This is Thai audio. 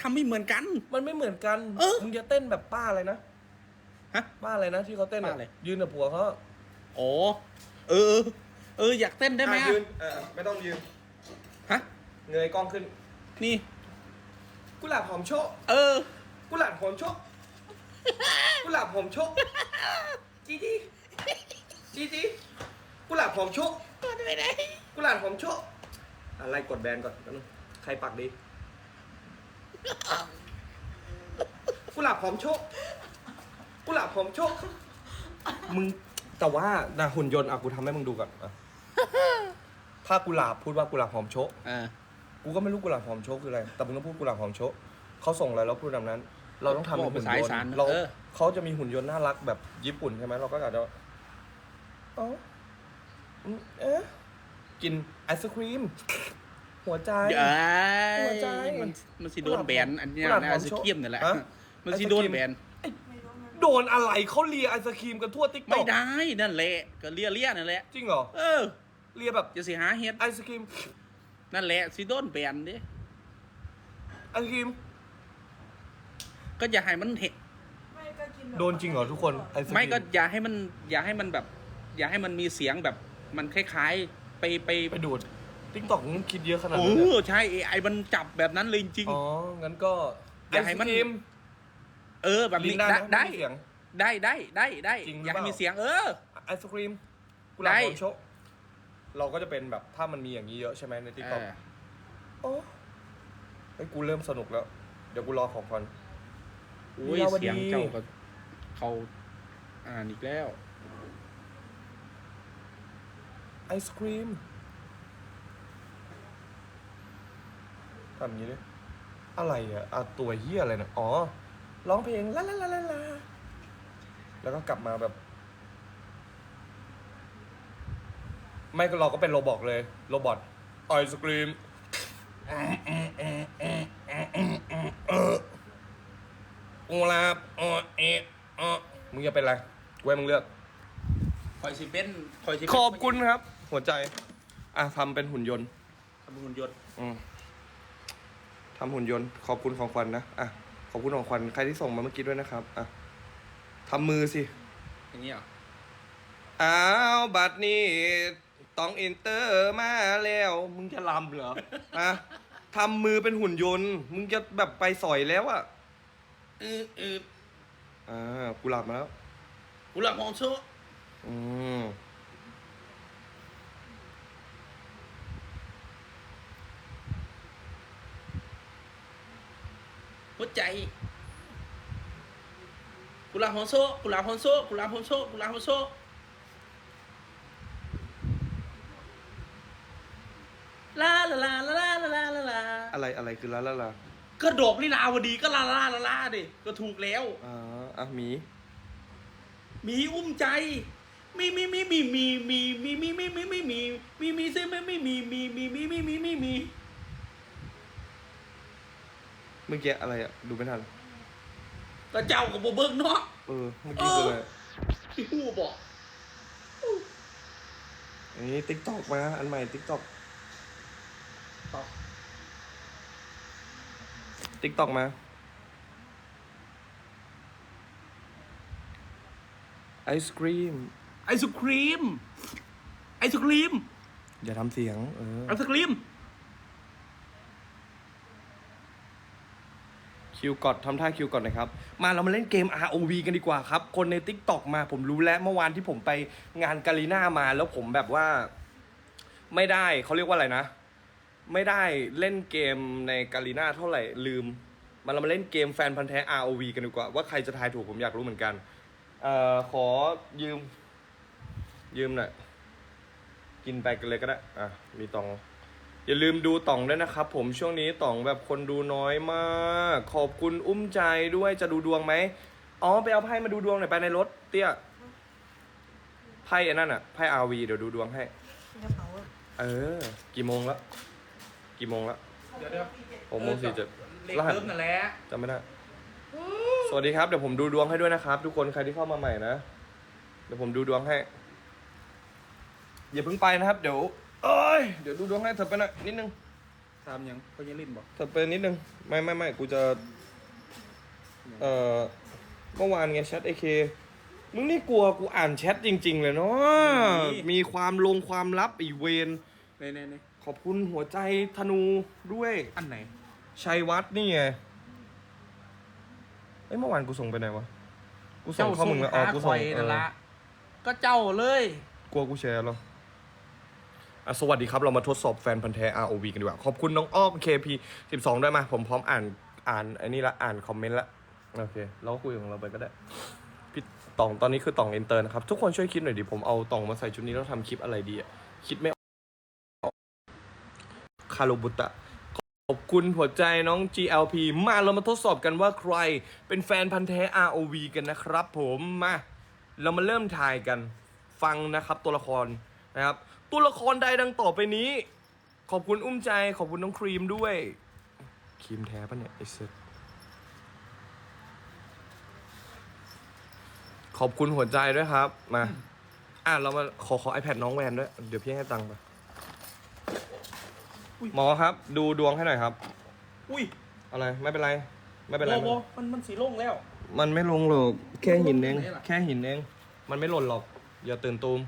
ทำไม่เหมือนกัน มันไม่เหมือนกัน เออมึงจะเต้นแบบป้าอะไรนะฮะป้าอะไรนะที่เขาเต้นป้าอะไร ยืนกับผัวเขาโอ้เออ เออ อยากเต้นได้ไหมอะอะยืนเออไม่ต้องยืน ฮะ เงยกล้องขึ้น นี่ กุหลาบหอมโชกเออ กุหลาบหอมโชกกุหลาบหอมโชกจีจีจีจีกุหลาบหอมโชกก็ได้ไหนกุหลาบหอมโชกอะไรกดแบนก่อนแป๊บนึงใครปักดี กุหลาบหอมโชกกุหลาบหอมโชกมึงแต่ว่านะหุ่นยนต์อะกูทำให้มึงดูก่อนอะถ้ากุหลาบพูดว่ากุหลาบหอมโชกอ่ากูก็ไม่รู้กุหลาบหอมโชกคืออะไร แต่มึงต้องพูดกุหลาบหอมโชกเขาส่งอะไรแล้วพูดแบบนั้น เราต้องทำเป็นหุ่นยนต์เราเขาจะมีหุ่นยนต์น่ารักแบบญี่ปุ่นใช่ไหมเราก็อาจจะอ๋ออืมเอ๊ะกินไอศครีม หัวใจเดี๋ยวหัวใจมันมันสิโดนแบนอันเนี้ยกุหลาบนะหไออมศโชคครีมนี่แหละ ฮะ มันสิโดนแบนโดนอะไรเขาเลียไอศครีมกันทั่วติ๊กต็ไม่อกได้นั่นแหละก็เลียเลียนั่นแหละ จริงเหรอเออเลียแบบจะสิหาเฮ็ดไอศครีมนั่นแหละสิโดนแบนดิไอศครีมก็อย่าให้มันเห็นไม่ก็กินแบบโดนจริงเหรอทุกคนไอศครีมไม่ก็อย่าให้มันอย่าให้มันแบบ อย่าให้มันมีเสียงแบบ มันคล้ายๆ ไปไปไปดูด ติ๊กต็อกมึงคิดเยอะขนาดโอ้นั้นเลยใช่ AI มันจับแบบนั้นเลยจริง อ๋อ งั้นก็อย่าให้มันไอศกรีมๆเออแบบลิ้นี้นได้ได้นะได้ไม่มีเสียง ได้ได้ได้ได้จริงหรืออยากให้เปล่ามีมีเสียงเออ ไอศครีมกุหลาบได้ หอมโชกเราก็จะเป็นแบบถ้ามันมีอย่างนี้เยอะใช่ไหมในติ๊กต็อกเออโอ้เฮ้ยกูเริ่มสนุกแล้ว เดี๋ยวกูรอของก่อน อุ้ยลีลาวดี เสียงเจ้าก็เขาอ่านอีกแล้ว ไอศครีม ทำอย่างนี้ดิอะไรอะอะตัวเฮียอะไรนะอ๋อร้องเพลงลาลาลาลาลาแล้วก็กลับมาแบบ ไม่ก็เราก็เป็นโรบอทเลย โรบอทไอศครีมกุหลาบอ๋อเอะอ๋อมึงจะเป็นอะไรกูให้มึงเลือก คอยสิเป็นคอยสิขอบคุณครับ หัวใจ อะทำเป็นหุ่นยนต์ขอบคุณหุ่นยนต์ อืม ทำหุ่นยนต์ขอบคุณของขวัญนะอะขอบคุณของขวัญใครที่ส่งมาเมื่อกี้ด้วยนะครับอะทำมือสิอย่างนี้เหรออ้าวบัตรนี้ต้องอินเตอร์มาแล้ว มึงจะลำเหรอฮะทำมือเป็นหุ่นยนต์ มึงจะแบบไปสอยแล้วอะอืออืออ่ากูหลับมาแล้วกุหลาบหอมโชะอืม หัวใจกุหลาบหอมโชะกุหลาบหอมโชะกุหลาบหอมโชะกุหลาบหอมโชะลาลาลาลาลาลาลาลาอะไรอะไรคือละละละก็ดอกลีลาวดีก็ลาลาลาลาดิก็ถูกแล้วอ่าอะหมีมีอุ้มใจมีมีมีมีมีมีมีมีมีมีมีมีมีมีซื้อไม่มีมีมีมีมีมีมีมีมี เมื่อกี้อะไรอะ ดูไม่ทันก็เจ้ากับโบเบิกเนาะเออ เมื่อกี้คืออะไร ที่หูบอกอันนี้ติ๊กตอกมา อันใหม่ติ๊กตอกต่อติ๊กตอกมา ไอศครีม ไอศครีม ไอศครีม อย่าทำเสียง เออ ไอศครีม คิวกดทำท่าคิวกดนะครับ มาเรามาเล่นเกม ROV กันดีกว่าครับ คนใน t ิ k t o k มาผมรู้แล้วเมื่อวานที่ผมไปงานกาลีน่ามาแล้วผมแบบว่า ไม่ได้เขาเรียกว่าอะไรนะ ไม่ได้เล่นเกมในกาลีน่าเท่าไหร่ลืม มาเรามาเล่นเกมแฟนพันธ์แท้ ROV กันดีกว่า ว่าใครจะทายถูกผมอยากรู้เหมือนกันเอ่อขอยืม ยืมหน่อยกินไปกันเลยก็ได้อะมีตอง อย่าลืมดูต่องด้วยนะครับ ผมช่วงนี้ต่องแบบคนดูน้อยมาก ขอบคุณอุ้มใจด้วยจะดูดวงไหมอ๋อไปเอาไพ่มาดูดวงหน่อยไปในรถเตี้ยไพ่อันนั้นอะไพ่อาวีเดี๋ยวดูดวงให้ กระเป๋าอะเออ กี่โมงแล้วกี่โมงแล้วเดี๋ยวเดี๋ยวหกโมงสี่เจ็ดเลขรหัสเริ่มนั่นแหละจำไม่ได้สวัสดีครับเดี๋ยวผมดูดวงให้ด้วยนะครับ ทุกคนใครที่เข้ามาใหม่นะเดี๋ยวผมดูดวงให้ อย่าเพิ่งไปนะครับ เดี๋ยว เอ้ยเดี๋ยวดูดวงให้เธอไปหน่อยนิดนึงตามยังเขายังเล่นบอกแต่เป็นนิดนึง ไม่ไม่ไม่กูจะ เอ่อเมื่อวานไงแชทไอเคมึงนี่กลัวกูอ่านแชทจริง ๆ เลยเนาะมีความลงความลับอีเวน ในในในขอบคุณหัวใจธนูด้วย อันไหน ชัยวัฒน์นี่ไงเอ้ยเมื่อวานกูส่งไปไหนวะ กูส่งเข้ามึงแล้วอ๋อกูส่งคอยเอนั่นอละก็เจ้าเลย กลัวกูแชร์แล้วอะ สวัสดีครับ เรามาทดสอบแฟนพันธ์แท้ ROV กันดีกว่า ขอบคุณน้องอ้อม KP 12 ด้วยมา ผมพร้อมอ่านอ่านไอ้นี่ละอ่านคอมเมนต์ละ โอเค เราก็คุยของเราไปก็ได้ พี่ตองตอนนี้คือตองอินเตอร์นะครับ ทุกคนช่วยคิดหน่อยดิ ผมเอาตองมาใส่ชุดนี้แล้วทำคลิปอะไรดีอะคิดไม่ออกคาโรบุตะขอบคุณหัวใจน้อง GLP มาเรามาทดสอบกันว่าใครเป็นแฟนพันธ์แท้ ROV กันนะครับ ผมมาเรามาเริ่มทายกันฟังนะครับตัวละครนะครับ ตัวละครใดดังต่อไปนี้ ขอบคุณอุ้มใจ ขอบคุณน้องครีมด้วย ครีมแท้ปะเนี่ยไอเซ็ตขอบคุณหัวใจด้วยครับ มา อะ เรามาขอขอ iPad น้องแวนด้วย เดี๋ยวพี่ให้ตังค์ไปหมอครับ ดูดวงให้หน่อยครับ อุ้ยอะไร ไม่เป็นไร ไม่เป็นไรโบโบมันมันสีโล่งแล้ว มันไม่ลงหรอก แค่หินเองไหนล่ะแค่หินเอง มันไม่หล่นหรอก อย่าตื่นตูม